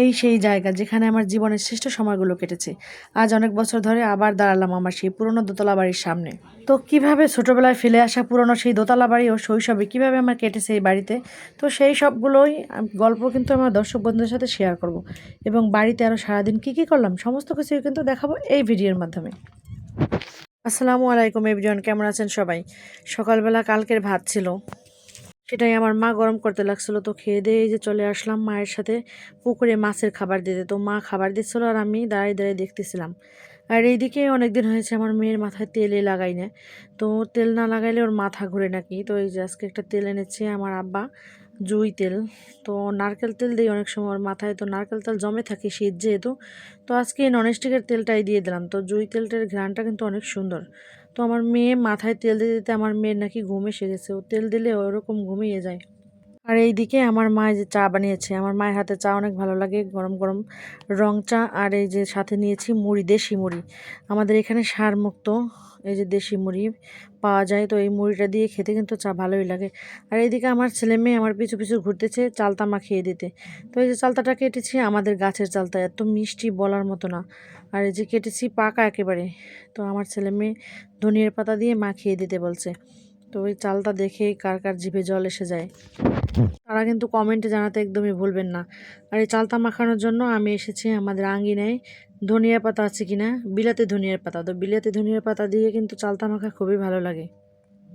এই সেই জায়গা যেখানে আমার জীবনের শ্রেষ্ঠ সময়গুলো কেটেছে। আজ অনেক বছর ধরে আবার দাঁড়ালাম আমার সেই পুরনো দোতলা বাড়ির সামনে। তো কীভাবে ছোটবেলায় ফেলে আসা পুরনো সেই দোতলা বাড়ি ও শৈশবে কীভাবে আমার কেটেছে এই বাড়িতে? তো সেই সবগুলোই গল্প কিন্তু আমার দর্শক বন্ধুদের সাথে শেয়ার করব এবং বাড়িতে আরও সারাদিন কী কী করলাম সমস্ত কিছুই কিন্তু দেখাবো এই ভিডিওর মাধ্যমে। আসসালামু আলাইকুম এভরিওয়ান, কেমন আছেন সবাই? সকালবেলা কালকের ভাত ছিল। সেটাই আমার মা গরম করতে লাগছিল। তো খেয়ে দিয়ে যে চলে আসলাম মায়ের সাথে পুকুরে মাছের খাবার দিতে। তো মা খাবার দিচ্ছিল আর আমি দাঁড়িয়ে দাঁড়িয়ে দেখতেছিলাম। আর এইদিকে অনেকদিন হয়েছে আমার মেয়ের মাথায় তেলে লাগাই না। তো তেল না লাগাইলে ওর মাথা ঘুরে নাকি। তো এই যে আজকে একটা তেল এনেছে আমার আব্বা, জুই তেল। তো নারকেল তেল দিই অনেক সময় ওর মাথায়। তো নারকেল তেল জমে থাকে শীত যেহেতু। তো আজকে ননস্টিকের তেলটাই দিয়ে দিলাম। তো জুই তেলটার ঘ্রাণটা কিন্তু অনেক সুন্দর। তো আমার মেয়ে মাথায় তেল দিতে দিতে আমার মেয়ের নাকি ঘুম এসে গেছে ও তেল দিলে ওরকম ঘুমিয়ে যায়। আর এই দিকে আমার মা যে চা বানিয়েছে। আমার মায়ের হাতে চা অনেক ভালো লাগে, গরম গরম রং চা। আর এই যে সাথে নিয়েছি মুড়ি, দেশি মুড়ি। আমাদের এখানে সার মুক্ত এই যে দেশি মুড়ি পাওয়া যায়, তো এই মুড়িটা দিয়ে খেতে কিন্তু চা ভালোই লাগে। আর এইদিকে আমার ছেলে মেয়ে আমার পিছু পিছু ঘুরতেছে চালতা মাখিয়ে দিতে। তো এই যে চালতাটা কেটেছি, আমাদের গাছের চালতা, এত মিষ্টি বলার মতো না। আর এই যে কেটেছি পাকা একেবারে। তো আমার ছেলে মেয়ে ধনিয়ার পাতা দিয়ে মাখিয়ে দিতে বলছে। তো ওই চালটা দেখে কার কার জিভে জল এসে যায়। তারা কিন্তু কমেন্টে জানাতে একদমই ভুলবেন না। আর এই চালতা মাখানোর জন্য আমি এসেছি আমাদের আঙ্গিনায় ধনিয়া পাতা আছে কি না বিলাতে ধনিয়ার পাতা। তো বিলাতে ধনিয়ার পাতা দিয়ে কিন্তু চালতা মাখা খুবই ভালো লাগে।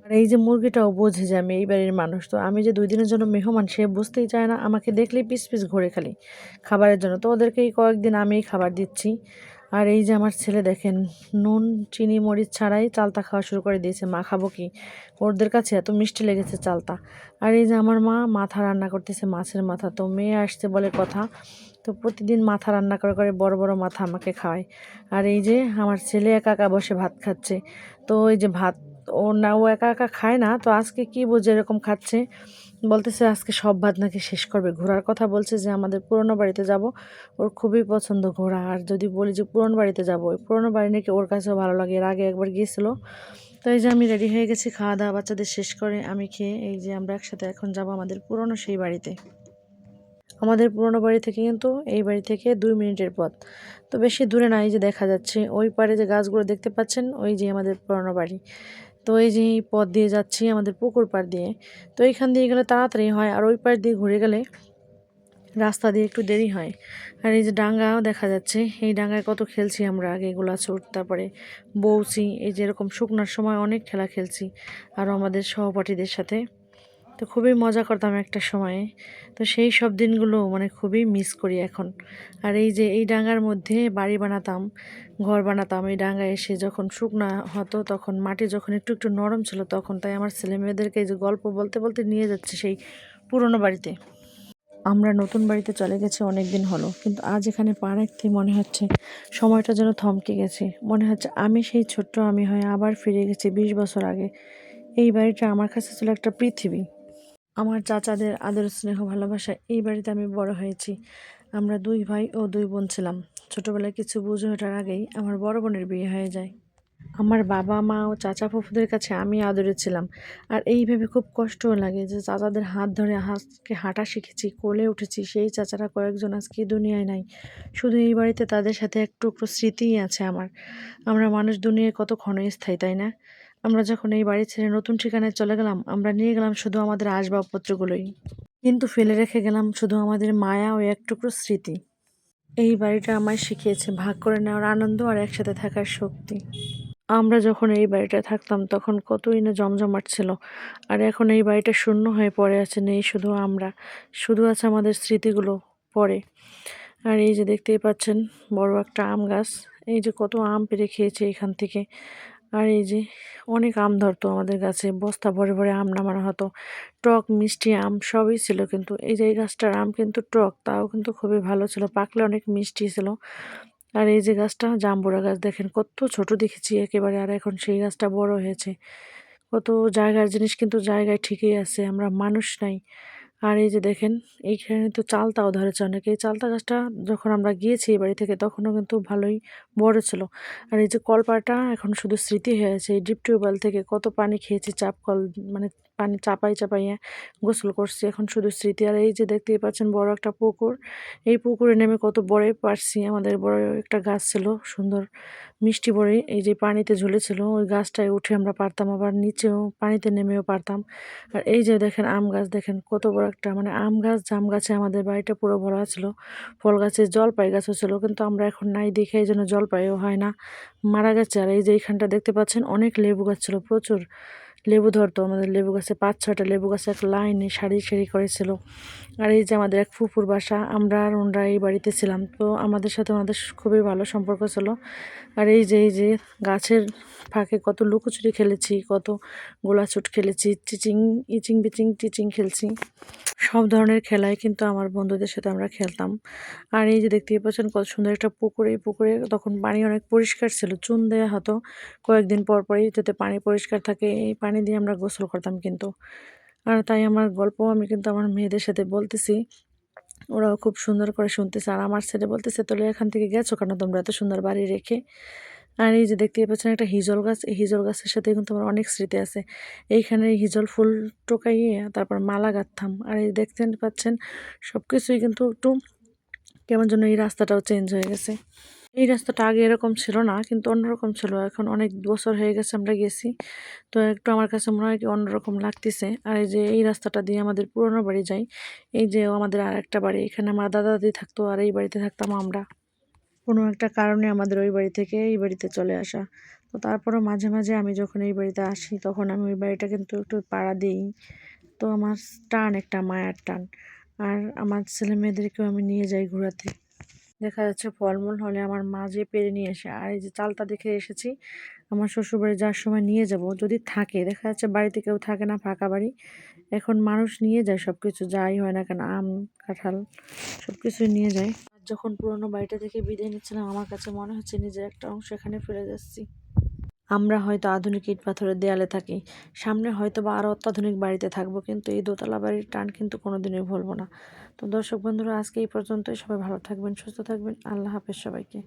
আর এই যে মুরগিটাও বোঝে যে আমি এই বাড়ির মানুষ, তো আমি যে দুই দিনের জন্য মেহমান, সে বুঝতেই চায় না, আমাকে দেখলেই পিস পিস ঘুরে খালি খাবারের জন্য। তো ওদেরকে এই কয়েকদিন আমি খাবার দিচ্ছি। আর এই যে আমার ছেলে দেখেন, নুন, চিনি, মরিচ ছাড়াই চালতা খাওয়া শুরু করে দিয়েছে। মা, খাব কি? ওদের কাছে এত মিষ্টি লেগেছে চালতা। আর এই যে আমার মা মাথা রান্না করতেছে, মাছের মাথা। তো মেয়ে আসছে বলে কথা। তো প্রতিদিন মাথা রান্না করে করে বড় বড় মাথা আমাকে খাওয়ায়। আর এই যে আমার ছেলে একা একা বসে ভাত খাচ্ছে। তো এই যে ভাত ও না, ও একা একা খায় না, তো আজকে কি বুঝে এরকম খাচ্ছে, বলতেছে আজকে সব ভাত নাকি শেষ করবে। ঘোরার কথা বলছে যে, আমাদের পুরনো বাড়িতে যাব, ওর খুবই পছন্দ ঘোরা আর যদি বলি যে, পুরনো বাড়িতে যাব, ওই পুরনো বাড়ি নাকি ওর কাছেও ভালো লাগে। এর আগে একবার গিয়েছিল। তো এই যে আমি রেডি হয়ে গেছি খাওয়া দাওয়া বাচ্চাদের শেষ করে আমি খেয়ে এই যে আমরা একসাথে এখন যাব আমাদের পুরনো সেই বাড়িতে। আমাদের পুরনো বাড়ি থেকে কিন্তু এই বাড়ি থেকে দুই মিনিটের পথ। তো বেশি দূরে না, এই যে দেখা যাচ্ছে। ওই পারে যে গাছগুলো দেখতে পাচ্ছেন, ওই যে আমাদের পুরনো বাড়ি। তো এই যে পথ দিয়ে যাচ্ছি আমাদের পুকুর পাড় দিয়ে, তো এইখান দিয়ে গেলে তাড়াতাড়ি হয় আর ওই পাড় দিয়ে ঘুরে গেলে রাস্তা দিয়ে একটু দেরি হয়। আর এই যে ডাঙ্গা দেখা যাচ্ছে, এই ডাঙ্গায় কত খেলছি আমরা আগে গোলা ছুট, তারপরে বৌসি এই যেরকম শুকনার সময় অনেক খেলা খেলছি আরও আমাদের সহপাঠীদের সাথে। তো খুবই মজা করতাম একটা সময়ে। তো সেই সব দিনগুলো মানে খুবই মিস করি এখন। আর এই যে এই ডাঙ্গার মধ্যে বাড়ি বানাতাম, ঘর বানাতাম, এই ডাঙ্গায় এসে যখন শুকনা হতো তখন মাটি যখন একটু একটু নরম ছিল তখন তাই আমার ছেলে মেয়েদেরকে এই যে গল্প বলতে বলতে নিয়ে যাচ্ছে সেই পুরনো বাড়িতে। আমরা নতুন বাড়িতে চলে গেছি অনেক দিন হলো, কিন্তু আজ এখানে পা রাখতে মনে হচ্ছে সময়টা যেন থমকে গেছে। মনে হচ্ছে আমি সেই ছোট্ট আমি হয়ে আবার ফিরে গেছি বিশ বছর আগে। এই বাড়িটা আমার কাছে ছিল একটা পৃথিবী। আমার চাচাদের আদর, স্নেহ, ভালোবাসা এই বাড়িতে আমি বড় হয়েছি। আমরা দুই ভাই ও দুই বোন ছিলাম। ছোটোবেলায় কিছু বুঝে ওঠার আগেই আমার বড় বোনের বিয়ে হয়ে যায়। আমার বাবা, মা ও চাচা ফুফুদের কাছে আমি আদরে ছিলাম। আর এই ভেবে খুব কষ্টও লাগে যে চাচাদের হাত ধরে আজকে হাঁটা শিখেছি, কোলে উঠেছি, সেই চাচারা কয়েকজন আজকে দুনিয়ায় নাই। শুধু এই বাড়িতে তাদের সাথে এক টুকরো স্মৃতিই আছে আমার। আমরা মানুষ দুনিয়ায় কত ক্ষণস্থায়ী, তাই না? আমরা যখন এই বাড়ি ছেড়ে নতুন ঠিকানায় চলে গেলাম, আমরা নিয়ে গেলাম শুধু আমাদের আসবাবপত্রগুলোই। কিন্তু ফেলে রেখে গেলাম শুধু আমাদের মায়া ও এক টুকরো স্মৃতি। এই বাড়িটা আমায় শিখিয়েছে ভাগ করে নেওয়ার আনন্দ আর একসাথে থাকার শক্তি। আমরা যখন এই বাড়িটা থাকতাম, তখন কতই না জমজমাট ছিল। আর এখন এই বাড়িটা শূন্য হয়ে পড়ে আছে, নেই শুধু আমরা, শুধু আছে আমাদের স্মৃতিগুলো পড়ে আর এই যে দেখতেই পাচ্ছেন, বড় একটা আম গাছ। এই যে কত আম পেরে খেয়েছে এখান থেকে। আর এই যে অনেক আম ধরতো আমাদের গাছে, বস্তা ভরে ভরে আম নামানো হতো। টক, মিষ্টি আম সবই ছিল কিন্তু এই যে এই গাছটার আম কিন্তু টক, তাও কিন্তু খুবই ভালো ছিল, পাকলে অনেক মিষ্টি ছিল। আর এই যে গাছটা, জাম্বুরা গাছ দেখেন কত ছোট দেখেছি একেবারে, আর এখন সেই গাছটা বড় হয়েছে। কত জায়গার জিনিস কিন্তু জায়গায় ঠিকই আছে, আমরা মানুষ নাই। আর এই যে দেখেন, এইখানে তো চালতাও ধরেছে অনেকে। এই চালতা গাছটা যখন আমরা গিয়েছি এই বাড়ি থেকে, তখনও কিন্তু ভালোই বড় ছিল। আর এই যে কলপাটা এখন শুধু স্মৃতি হয়ে আছে। এই ডিপ টিউবওয়েল থেকে কত পানি খেয়েছি, চাপ কল মানে পানি চাপাই চাপাইয়ে গোসল করছি। এখন শুধু স্মৃতি আর এই যে দেখতেই পাচ্ছেন বড় একটা পুকুর। এই পুকুরে নেমে কত বড়ই পারছি। আমাদের বড় একটা গাছ ছিল, সুন্দর মিষ্টি বড়ই। এই যে পানিতে ঝুলেছিল, ওই গাছটায় উঠে আমরা পারতাম, আবার নিচেও পানিতে নেমেও পারতাম। আর এই যে দেখেন আম গাছ, দেখেন কত বড় একটা মানে আম গাছ, জাম গাছে আমাদের বাড়িটা পুরো ভরা ছিল। ফল গাছে জলপাই গাছও ছিল, কিন্তু আমরা এখন নাই দেখে এই জন্য জলপাইও হয় না, মারা গেছে। আর এই যে এইখানটা দেখতে পাচ্ছেন, অনেক লেবু গাছ ছিল, প্রচুর। লেবু ধরতো, আমাদের লেবু গাছে পাঁচ ছটা লেবু গাছে এক লাইনে সারি সারি করেছিল আর এই যে আমাদের এক ফুপুর বাসা, আমরা আর ওনরা এই বাড়িতে ছিলাম। তো আমাদের সাথে আমাদের খুবই ভালো সম্পর্ক ছিল। আর এই যে এই যে গাছের ফাঁকে কত লুকোচুরি খেলেছি, কত গোলাছুট খেলেছি, চিচিং ইচিং বিচিং টিচিং খেলছি। সব ধরনের খেলাই কিন্তু আমার বন্ধুদের সাথে আমরা খেলতাম। আর এই যে দেখতেই পাচ্ছেন কত সুন্দর একটা পুকুর, এই পুকুরে তখন পানি অনেক পরিষ্কার ছিল। চুন দেওয়া হতো। কয়েকদিন পর পরই যাতে পানি পরিষ্কার থাকে, এই পানি দিয়ে আমরা গোসল করতাম কিন্তু। আর তাই আমার গল্প আমি কিন্তু আমার মেয়েদের সাথে বলতেছি। ওরাও খুব সুন্দর করে শুনতেছে। আর আমার ছেলে বলতেছে তোলে এখান থেকে গেছো কেন তোমরা এত সুন্দর বাড়ি রেখে? আর এই যে দেখতে পাচ্ছেন একটা হিজল গাছ, এই হিজল গাছের সাথে কিন্তু আমার অনেক স্মৃতি আছে। এইখানে এই হিজল ফুল টোকাইয়ে তারপর মালা গাঁথতাম। আর এই দেখতে পাচ্ছেন সব কিছুই কিন্তু একটু কেমন যেন এই রাস্তাটাও চেঞ্জ হয়ে গেছে। এই রাস্তাটা আগে এরকম ছিল না, কিন্তু অন্যরকম ছিল। এখন অনেক বছর হয়ে গেছে আমরা গেছি। তো একটু আমার কাছে মনে হয় কি অন্যরকম লাগতেছে। আর এই যে এই রাস্তাটা দিয়ে আমাদের পুরোনো বাড়ি যাই, এই যে আমাদের আর একটা বাড়ি, এখানে আমার দাদা দাদি থাকতো আর এই বাড়িতে থাকতাম আমরা। কোনো একটা কারণে আমাদের ওই বাড়ি থেকে এই বাড়িতে চলে আসা। তো তারপরেও মাঝে মাঝে আমি যখন এই বাড়িতে আসি, তখন আমি ওই বাড়িটা কিন্তু একটু পাড়া দিই। তো আমার টান, একটা মায়ার টান। আর আমার ছেলে মেয়েদেরকেও আমি নিয়ে যাই ঘোরাতে। দেখা যাচ্ছে ফলমূল হলে আমার মা যে পেরে নিয়ে আসে। আর এই যে চালটা দেখে এসেছি, আমার শ্বশুরবাড়ি যাওয়ার সময় নিয়ে যাব। যদি থাকে, দেখা যাচ্ছে বাড়িতে কেউ থাকে না, ফাঁকা বাড়ি। এখন মানুষ নিয়ে যায় সব কিছু যাই হয় না কেন, আম, কাঁঠাল সব কিছুই নিয়ে যায়। আর যখন পুরোনো বাড়িটা থেকে বিদায় নিচ্ছিলাম, আমার কাছে মনে হচ্ছে নিজের একটা অংশ এখানে ফিরে যাচ্ছি। আমরা হয়তো আধুনিক ইট পাথরের দেয়ালে থাকি, সামনে হয়তো বা আরও অত্যাধুনিক বাড়িতে থাকব, কিন্তু এই দোতলা বাড়ির টান কিন্তু কোনোদিনই ভুলবো না। তো দর্শক বন্ধুরা, আজকে এই পর্যন্তই। সবাই ভালো থাকবেন, সুস্থ থাকবেন। আল্লাহ হাফেজ সবাইকে।